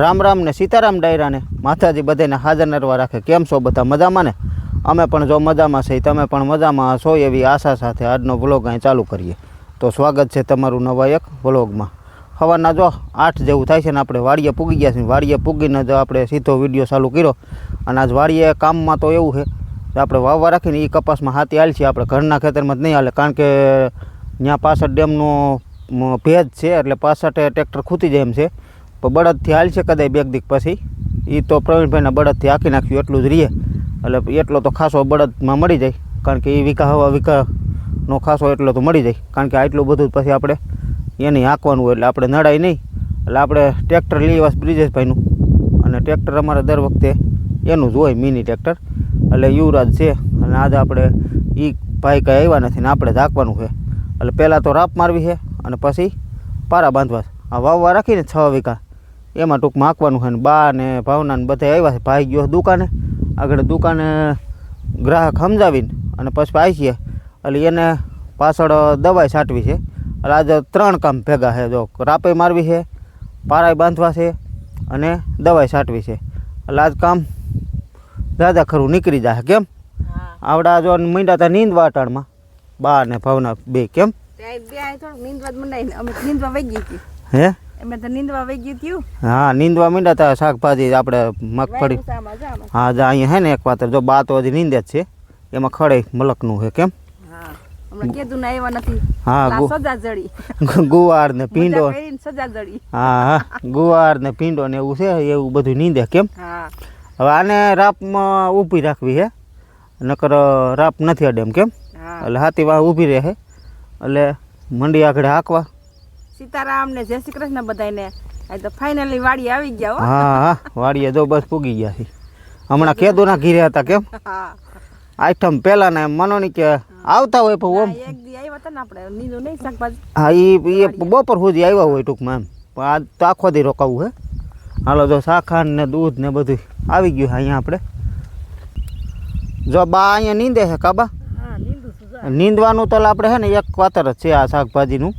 રામ રામ ને સીતારામ ડાયરાને માતાજી બધાને હાજર નરવા રાખે. કેમ છો બધા મજામાં ને? અમે પણ જો મજામાં છે તમે પણ મજામાં છો એવી આશા સાથે આજનો વ્લોગ અહીં ચાલુ કરીએ. તો સ્વાગત છે તમારું નવા એક વ્લોગમાં. સવારના જો આઠ જેવું થાય છે ને આપણે વાડીએ પૂગી ગયા છીએ. વાડીએ પૂગીને જો આપણે સીધો વીડિયો ચાલુ કર્યો. અને આજ વાડીએ કામમાં તો એવું છે કે આપણે વાવવા રાખીને એ કપાસમાં હાથી હાલ છે આપણે ઘરના ખેતરમાં જ નહીં હાલે. કારણ કે ત્યાં પાછળ ડેમનો ભેજ છે, એટલે પાછળ ટ્રેક્ટર ખૂતી જાય એમ છે. પણ બળદથી હાલ છે કદાચ બેગ દીક પછી. એ તો પ્રવીણભાઈના બળદથી હાંકી નાખ્યું, એટલું જ રહીએ એટલે એટલો તો ખાસો બળદમાં મળી જાય, કારણ કે એ વિકા હવા વિકાનો ખાસો એટલો તો મળી જાય, કારણ કે આટલું બધું પછી આપણે એને હાંકવાનું હોય એટલે આપણે નડાય નહીં. એટલે આપણે ટ્રેક્ટર લઈ આવ્યા બ્રિજેશભાઈનું. અને ટ્રેક્ટર અમારે દર વખતે એનું જ હોય, મિની ટ્રેક્ટર. એટલે યુવરાજ છે, અને આજે આપણે એ ભાઈ કાંઈ આવ્યા નથી ને આપણે જ હાંકવાનું છે. એટલે પહેલાં તો રાપ મારવી છે, અને પછી પારા બાંધવા આ વાવવા રાખીને છ વીઘા એમાં ટૂંકમાં માખવાનું છે ને બા ને ભાવના ને બધા આવ્યા છે. ભાઈ ગયો દુકાને. આગળ દુકાને ગ્રાહક સમજાવીને અને પછી આવી છીએ એટલે એને પાછળ દવાઈ છાંટવી છે. એટલે આજે ત્રણ કામ ભેગા છે. જો રાપે મારવી છે પારાઈ બાંધવા છે અને દવાઈ છાંટવી છે. એટલે આજ કામ દાદા ખરું નીકળી જાય. કેમ? આવડા જો મીંડા તા નીંદ વાટાણમાં બા ને ભાવના બે. કેમ? નીંદવા નીંદવા વહી ગઈ હે? અમે તો નીંદવા વહી ગયું થયું. હા નીંદવા મીંડા તા શાકભાજી આપણે મગફળી. હા જા અહીંયા હે ને એક વાત જો બા તો હજી નીંદે જ છે. એમાં ખડે મલકનું છે કેમ? ગુવાર ને પીંડો. હા ગુવાર ને પીંડો ને એવું છે એવું બધું નીંદે કેમ? હવે આને રાપમાં ઊભી રાખવી હે નકર રાપ નથી અડે એમ કેમ? એટલે હાથી વાહ ઊભી રહે એટલે મંડી આગળ હાંકવા. સીતારામ ને જય શ્રી કૃષ્ણ બધાને આ તો ફાઇનલી વાડી આવી ગયા હો. હા હા વાડીએ જો બસ પૂગી ગયા છે. હમણાં કેદુના ઘીરે હતા કેમ? હા. આઈટમ પહેલાં ને મનોની કે આવતા હોય પણ ઓમ. હા, એક દી આવ્યા હતા ને આપણે નીંદું નહીં શાકભાજી. હા એ એ બપોર સુધી આવ્યા હોય ટૂંકમાં એમ. પણ આજ તો આખો દી રોકાવું હે. હાલો જો શાખાન ને દૂધ ને બધું આવી ગયું છે અહીંયા આપણે. જો બા અહીંયા નીંદે છે કાબા હા નીંદું સુજા નીંદવાનું તો આપણે છે ને એક વાતર જ છે આ શાકભાજીનું.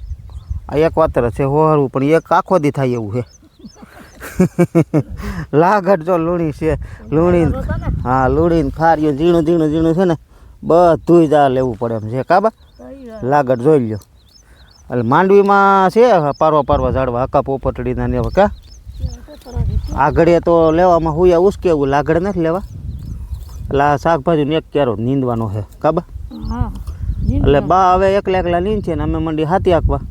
આ એક વાતર છે હોરવું પણ એક આખો દી થાય એવું છે. લાગટ જો લૂણી છે લૂણી હા લૂણી ખાર્યું ઝીણું ઝીણું ઝીણું છે ને બધું જ આ લેવું પડે એમ છે. કાબા લાગટ જોઈ લ્યો. એટલે માંડવીમાં છે પારવા પારવા ઝાડવા હકા પોપટડીના ને કા? આગળ તો લેવામાં હુયા ઉસકે એવું લાગડ નથી લેવા. એટલે આ શાકભાજી એક ક્યારો નીંદવાનો છે. કાબા હા એટલે બા હવે એકલા એકલા નીંદ છે ને અમે મંડી હાથી આંકવા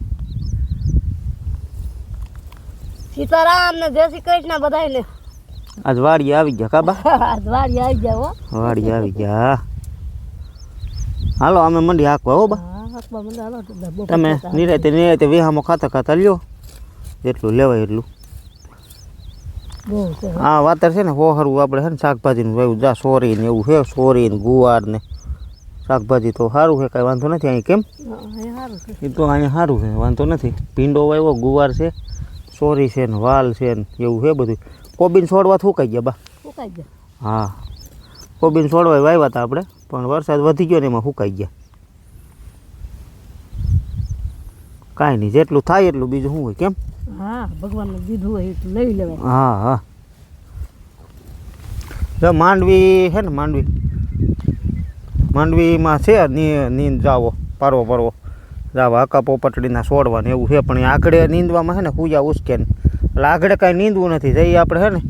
સીતારામ ને જય શ્રી કૃષ્ણ બધાને આજ વાડી આવી ગયા કાબા વાડી આવી ગયા હો. વાડી આવી ગયા. હાલો અમે મંડી હાકવા હો બા. તમે નિરાતે નિરાતે વિહામાં ખાતા ખાતા લ્યો. જેટલું લેવાય એટલું. આ વાતર છે ને હોહરવું આપણે છે ને શાકભાજીનું વાવ્યું. જા સોરી ને એવું છે સોરી ને ગુવાર ને શાકભાજી તો સારું છે કાંઈ વાંધો નથી અહીં કેમ? એ તો અહીંયા સારું છે વાંધો નથી. ભીંડો વાવ્યો ગુવાર છે. સોરી છે ને વાલ છે ને એવું છે બધું. કોબીન છોડવા થૂકાઈ ગયા બા. હા. કોબીન છોડવા વાવ્યા હતા આપણે પણ વરસાદ વધી ગયો ને એમાં સુકાઈ ગયા. કાંઈ નહીં જેટલું થાય એટલું બીજું શું હોય કેમ? હા ભગવાન દીધું હોય એટલું લઈ લેવાય. હા હા. જો માંડવી છે ને માંડવી. માંડવીમાં છે ની નીંદ જાવો પારવો પારવો. જાવા આકા પોપટડીના છોડવા એવું છે પણ એ આગળ નીંદવામાં છે ને પૂજા ઉસકે ને. એટલે આગળ કાંઈ નીંદવું નથી જઈએ આપણે છે ને.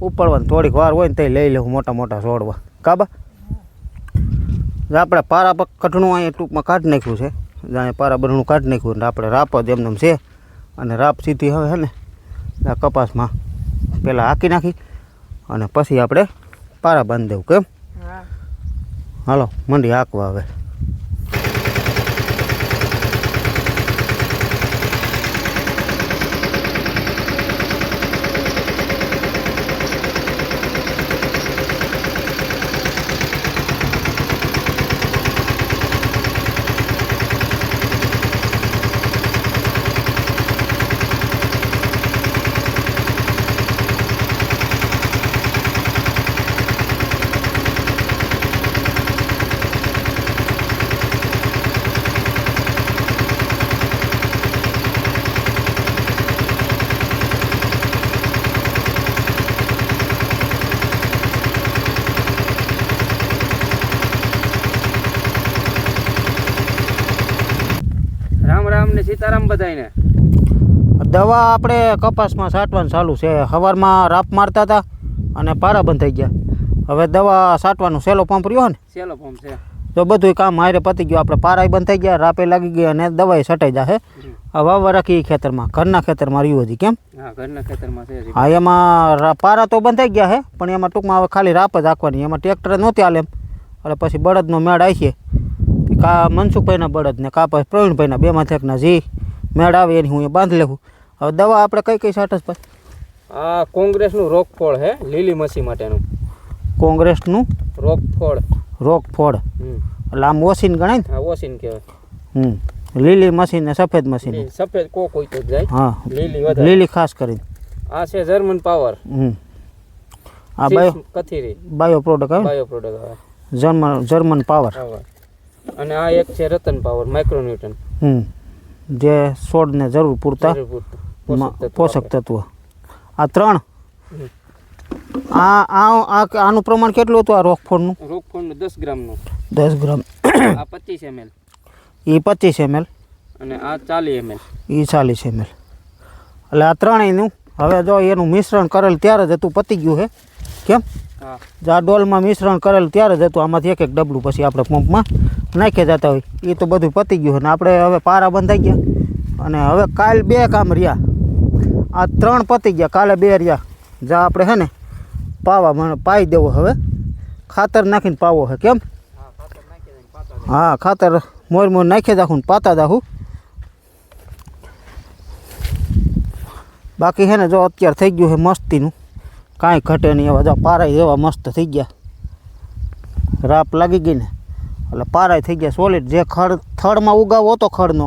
ઉપાડવાની થોડીક વાર હોય ને તે લઈ લેવું મોટા મોટા છોડવા કાબા આપણે પારા પર કઢણું અહીંયા ટૂંકમાં કાઢી નાખ્યું છે. જાણે પારા બરણું કાઢી નાખ્યું એટલે આપણે રાપ જ એમને એમ છે. અને રાપ સીધી હવે છે ને આ કપાસમાં પહેલાં હાંકી નાખી અને પછી આપણે પારા બાંધી દેવું કેમ? હાલો મંડી હાંકવા હવે. સીતારામ બધાયને? દવા આપણે કપાસમાં છાંટવાનું ચાલુ છે. સવારમાં રાપ મારતા હતા અને પારા બંધ થઈ ગયા. હવે દવા છાંટવાનું સેલો પંપ રહ્યો ને સેલો પંપ છે. તો બધું કામ હારે પતી ગયું. આપણે પારાય બંધ થઈ ગયા રાપે લાગી ગયા અને દવાઈ છટાઈ જશે વાવવા રાખી ખેતરમાં ઘરના ખેતરમાં રહ્યું હજી કેમ? હા ઘરના ખેતરમાં છે હા એમાં પારા તો બંધ થઈ ગયા છે પણ એમાં ટૂંકમાં હવે ખાલી રાપ જ રાખવાની એમાં ટ્રેક્ટર નહોતી હાલે એમ. એટલે પછી બળદનો મેળ આવી છે. કા મનસુખભાઈના બળદ ને કા પછી પ્રવીણભાઈના બેમાંથી એકના જે. મેળ આવે એની હું એ બાંધી લેવું. હવે દવા આપણે કઈ કઈ છાંટસ પાસે આ કોંગ્રેસનું રોગફળ હે લીલી મસી માટેનું. કોંગ્રેસનું? રોગફળ રોગ હમ. એટલે આમ ઓસીન ગણાય ને? ઓસીન કહેવાય. હમ. લીલી મશીન ને સફેદ મશીન સફેદ કોક હોય તો જાય. હા. લીલી વધારે. લીલી ખાસ કરીને. આ છે જર્મન પાવર હમ. આ બાયો કથીરી. બાયો પ્રોડક્ટ આવે બાયો પ્રોડક્ટ આવે. જર્મન જર્મન પાવર પાવર અને આ એક છે રતન પાવર માઇક્રોન્યુટન હમ. જે છોડને જરૂર પૂરતા પોષક તત્વો આ ત્રણ? આ આ આનું પ્રમાણ કેટલું હતું આ રોકફોડનું? રોકફોડનું દસ ગ્રામનું. દસ ગ્રામ. આ પચીસ એમએલ. એ પચીસ એમએલ? અને આ ચાલીસ એમએલ. એ ચાલીસ એમએલ. એટલે આ ત્રણેયનું હવે જો એનું મિશ્રણ કરેલ ત્યારે જ હતું પતી ગયું છે કેમ? આ ડોલમાં મિશ્રણ કરેલ ત્યારે જ હતું આમાંથી એક એક ડબલું પછી આપણે પંપમાં નાખી જતા હોય. એ તો બધું પતી ગયું અને આપણે હવે પારા બંધાઈ ગયા. અને હવે કાલ બે કામ રહ્યા. આ ત્રણ પતી ગયા, કાલે બે રહ્યા. જા આપણે છે ને પાવા મને પાઈ દેવો હવે. ખાતર નાખીને પાવો હે, કેમ? હા, ખાતર મોર મોર નાખી દાખું ને પાતા દાખું બાકી છે ને જો અત્યારે થઈ ગયું છે મસ્તીનું. કાંઈ ઘટે નહીં. એવા જો પારા એવા મસ્ત થઈ ગયા. રાપ લાગી ગઈ ને. એટલે પારાય થઈ ગયા સોલિડ જે ખડ થડમાં ઉગાવો હતો ખડનો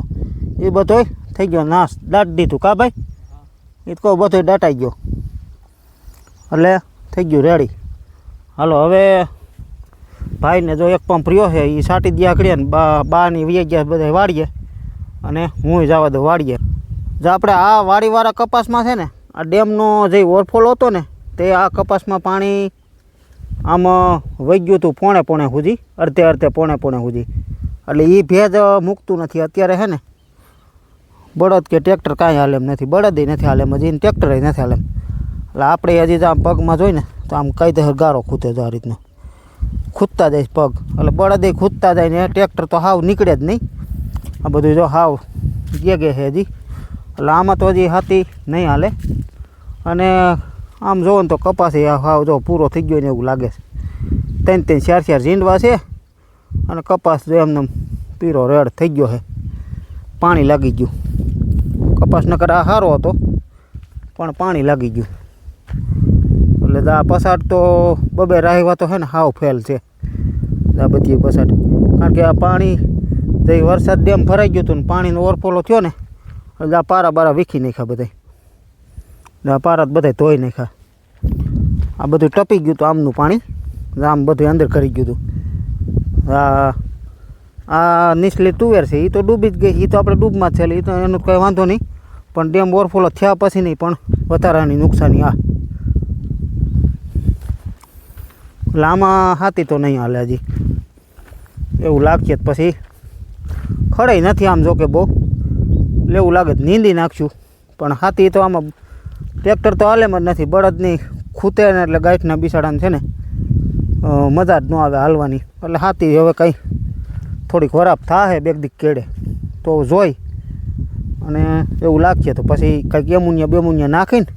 એ બધોય થઈ ગયો. નાશ દાટ દીધું. કા ભાઈ? એ તો કહું બધોય દાટાઈ ગયો. એટલે થઈ ગયું રેડી હાલો હવે ભાઈને જો એક પંપ રહ્યો છે એ સાટી દે કરીએ ને બા બાની વી ગયા બધા વાળીએ. અને હું જવા દઉં વાળીએ. જો આપણે આ વાડીવાળા કપાસમાં છે ને આ ડેમનો જે ઓવરફોલ હતો ને તે આ કપાસમાં પાણી આમ વહી ગયું હતું પોણે પોણે સુધી અડધે અડધે પોણે પોણે સુધી એટલે એ ભેજ મૂકતું નથી, અત્યારે હે ને? બળદ કે ટ્રેક્ટર કાંઈ હાલે એમ નથી, બળદ નથી હાલે એમ, હજી ટ્રેક્ટર નથી હાલે એમ. એટલે આપણે હજી તો આમ પગમાં જોઈને, તો આમ કાયદેસર ગારો ખૂતે તો આ રીતનો. ખૂદતા જાય પગ. એટલે બળદે ખૂદતા જાય ને ટ્રેક્ટર તો હાવ નીકળે જ નહીં. આ બધું જો હાવ ગે ગે છે હજી. એટલે આમાં તો હજી હાથી નહીં હાલે. અને આમ જોવો ને તો કપાસ હાવ જો પૂરો થઈ ગયો ને એવું લાગે છે. ત્રણ ત્રણ ચાર ચાર ઝીંડવા છે અને કપાસ જો એમને પીરો રેડ થઈ ગયો છે. પાણી લાગી ગયું. કપાસ નકર આ સારો હતો, પણ પાણી લાગી ગયું. એટલે આ પસાટ તો બબે રાહવા તો છે ને હાવ ફેલ છે. આ બધી પસાટ કારણ કે આ પાણી જે વરસાદ ડેમ ભરાઈ ગયું હતું ને પાણીનો ઓરફોલો થયો ને, એટલે આ પારા બારા વીખી નાખ્યા બધા આ પારા બધા ધોઈ નાખ્યા. આ બધું ટપી ગયું હતું આમનું પાણી. આમ બધું અંદર કરી ગયું હતું આ આ નીચલી તુવેર છે એ તો ડૂબી જ ગઈ એ તો આપણે ડૂબમાં છે, એટલે એ તો એનું કંઈ વાંધો નહીં. પણ ડેમ ઓવરફોલો થયા પછી નહીં, પણ વધારાની નુકસાની આ એટલે આમાં હાથી તો નહીં હાલે હજી. એવું લાગશે પછી. ખડાઈ નથી આમ જો કે બહુ. એટલે એવું લાગે નીંદી નાખશું. પણ હાથી તો આમાં ટ્રેક્ટર તો હાલે જ નથી બળદની ખૂતે ને એટલે ગાંઠના બિસાડાને છે ને મજા જ ન આવે હાલવાની. એટલે હાથી હવે કંઈ થોડીક વરાપ થાય બેગ દીક કેડે. તો જોઈ અને એવું લાગશે તો પછી કંઈક એમુનિયા બેમુનિયા નાખીને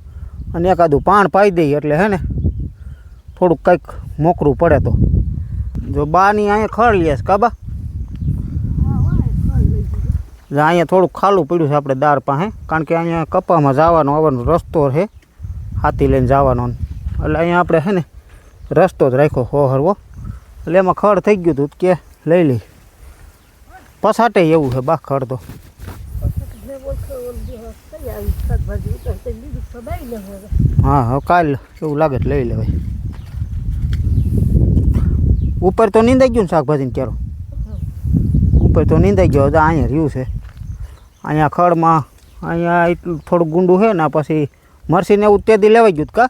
અને એકાદું પાણ પાઈ દઈએ એટલે હે ને, થોડુંક કંઈક મોકરું પડે તો. જો બાની અહીંયા ખડ લેશ કાબા અહીંયા થોડુંક ખાલું પડ્યું છે આપણે દાર પાસે, કારણ કે અહીંયા કપામાં જવાનો આવવાનો રસ્તો છે, હાથી લઈને જવાનો. એટલે અહીંયા આપણે છે ને રસ્તો જ રાખ્યો હો હરવો. એટલે એમાં ખડ થઈ ગયું હતું કે લઈ લઈ પસાટે એવું છે, બા, ખડ તો. હા હા કાલ એવું લાગે લઈ લેવાય ઉપર તો નીંદાઈ ગયું ને શાકભાજી ક્યારો ઉપર તો નીંદાઈ ગયો અહીંયા રહ્યું છે. અહીંયા ખડમાં અહીંયા એટલું થોડું ગુંડું છે ને પછી મરસીને એવું તેથી લેવાઈ ગયું કા?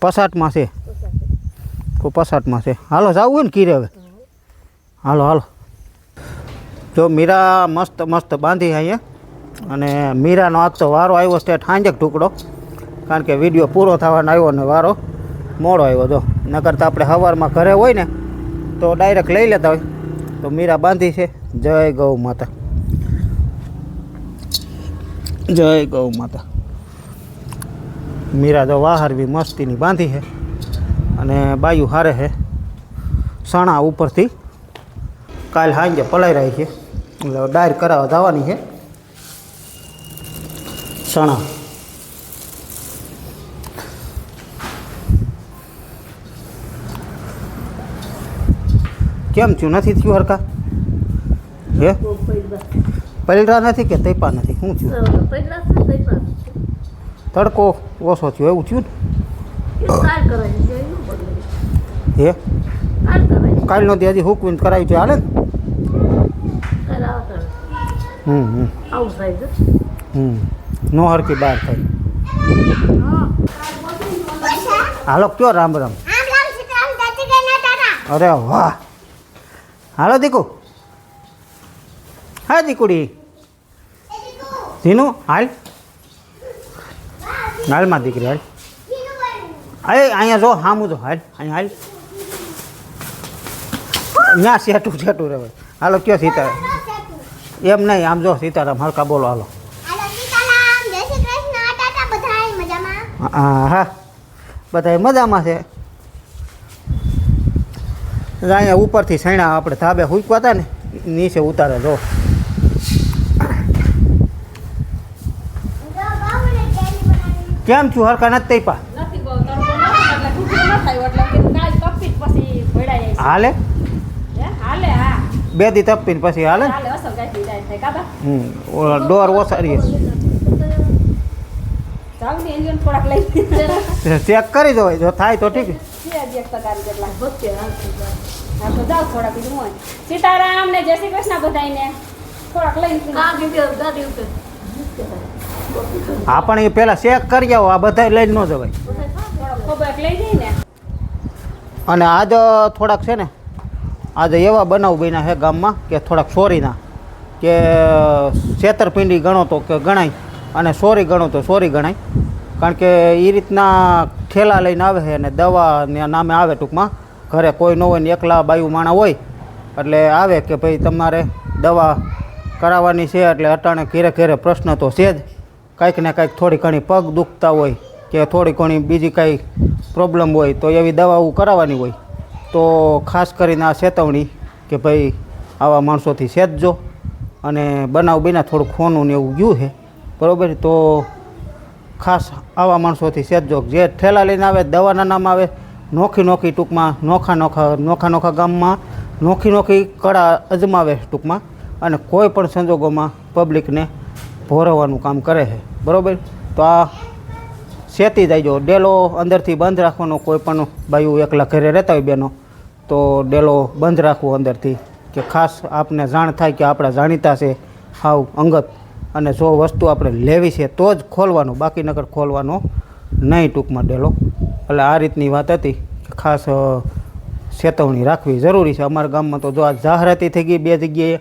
પસાટમાં છે? કોઈ પસાટમાં છે. હાલો જવું હોય ને કીરે હવે. હાલો હાલો. જો મીરા મસ્ત મસ્ત બાંધી અહીંયા. અને મીરાનો આજ તો વારો આવ્યો છે ઠાંજક ટુકડો. કારણ કે વીડિયો પૂરો થવાનો આવ્યો ને વારો. મોડો આવ્યો જો. નકર તો આપણે સવારમાં ઘરે હોય ને તો ડાયરેક્ટ લઈ લેતા હોય. તો મીરા બાંધી છે. જય ગૌ માતા. જય ગૌ માતા. મીરા તો વાહર બી મસ્તીની બાંધી છે અને બાયુ હારે છે સણા ઉપરથી કાલ સાંજે પલાઈ રહી છે. એટલે ડાયર કરાવવા જવાની છે. સણા. કેમ છું નથી થયું હરકા હે? પલરા નથી કે તૈપા નથી. શું થયું? તડકો ઓછો થયો. એવું થયું ને? હે? કાલનો દી હજી હુકવીને કરાવી છે હાલે ને? હમ હમ. હમ. નો હરકી બહાર થાય. હાલો કયો રામ રામ? અરે વાહ. હાલો દીકુ. હા દીકુડી. ધીનું હાલ. હાલમાં દીકરી હાલ. અરે અહીંયા જો હામું જો હાલ અહીંયા હાલ. ત્યાં સેટું સેટું રે હાલો કયો સીતારામ? એમ નહીં આમ જો સીતારામ હરકા બોલો હાલો. હા હા બધા મજામાં છે. અહીંયા ઉપરથી સૈણા આપણે ધાબે હુકવા હતા ને નીચે ઉતારે જો કેમ છું હરકા નથી તૈપા નથી બહુ તડકો નથી એટલે ખુશી ન થાય એટલે કીધું કાલ છું? હરકા નથી થઈ પા હાલે? હાલે હા. બે દી તપીને પછી હાલે? ડોર ઓસારીએ થોડાક લઈ ચેક કરી દો જો થાય તો ઠીક. સીતારામ ને જય શ્રી કૃષ્ણ બધાયને. થોડાક લઈને. હા પણ એ પહેલાં ચેક કરી આવો, આ બધા લઈને ન જવાય. લઈ અને આજ થોડાક છે ને આજે એવા બનાવ બન્યા છે ગામમાં કે થોડાક સોરીના, કે છેતરપિંડી ગણો તો કે ગણાય, અને સોરી ગણો તો સોરી ગણાય. કારણ કે એ રીતના ઠેલા લઈને આવે છે અને દવાને નામે આવે ટૂંકમાં, ઘરે કોઈ ન હોય ને એકલા બાયું માણા હોય, એટલે આવે કે ભાઈ તમારે દવા કરાવવાની છે, એટલે અટાણે ઘેરે ઘેરે પ્રશ્ન તો છે જ. કાંઈક ને કાંઈક થોડી ઘણી પગ દુખતા હોય કે થોડી ઘણી બીજી કાંઈ પ્રોબ્લેમ હોય તો એવી દવાઓ કરાવવાની હોય. તો ખાસ કરીને આ ચેતવણી કે ભાઈ આવા માણસોથી સેજજો અને બનાવ બીના થોડું ખોનું ને એવું ગયું છે. બરાબર? તો ખાસ આવા માણસોથી સેજજો. જે ઠેલા લઈને આવે દવાના નામ આવે, નોખી નોખી ટૂંકમાં, નોખા નોખા નોખા નોખા ગામમાં, નોખી નોખી કળા અજમાવે ટૂંકમાં. અને કોઈ પણ સંજોગોમાં પબ્લિકને ભોરવવાનું કામ કરે છે. બરાબર? તો આ સેતી જાયજો ડેલો અંદરથી બંધ રાખવાનો કોઈ પણ બાયું એકલા ઘરે રહેતા હોય બેનો, તો ડેલો બંધ રાખવો અંદરથી. કે ખાસ આપને જાણ થાય કે આપણા જાણીતા છે હાવ અંગત. અને જો વસ્તુ આપણે લેવી છે તો જ ખોલવાનો, બાકી નગર ખોલવાનો નહીં ટૂંકમાં ડેલો. એટલે આ રીતની વાત હતી. કે ખાસ ચેતવણી રાખવી જરૂરી છે. અમારા ગામમાં તો જો આ જાહેરાતી થઈ ગઈ બે જગ્યાએ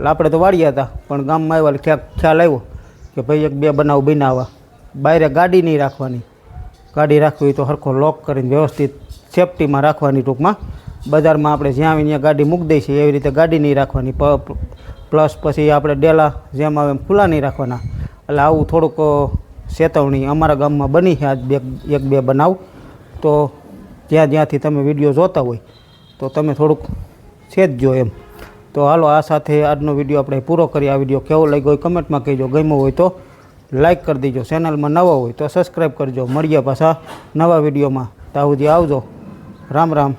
એટલે આપણે તો વાળ્યા હતા, પણ ગામમાં આવ્યા ખ્યા- ખ્યાલ આવ્યો કે ભાઈ એક બે બનાવ બનાવવા બાયરે ગાડી નહીં રાખવાની. ગાડી રાખવી તો સરખો લોક કરીને વ્યવસ્થિત સેફટીમાં રાખવાની ટૂંકમાં. બજારમાં આપણે જ્યાં ત્યાં ગાડી મૂકી દઈએ છીએ, એવી રીતે ગાડી નહીં રાખવાની. પ્લસ પછી આપણે ડેલા જેમ આવે એમ ખુલ્લા નહીં રાખવાના. એટલે આવું થોડુંક ચેતવણી અમારા ગામમાં બની છે આજ બે, એક બે બનાવ. તો જ્યાં જ્યાંથી તમે વીડિયો જોતા હોય, તો તમે થોડુંક સેજજો એમ. તો હાલો, આ સાથે આજનો વીડિયો આપણે પૂરો કરીએ. આ વીડિયો કેવો લાગ્યો હોય કમેન્ટમાં કહેજો. ગમ્યો હોય તો લાઈક કરી દેજો. ચેનલમાં નવા હોય તો સબસ્ક્રાઈબ કરજો. મળીએ પાછા નવા વિડીયોમાં. સુધી આવજો. રામ રામ.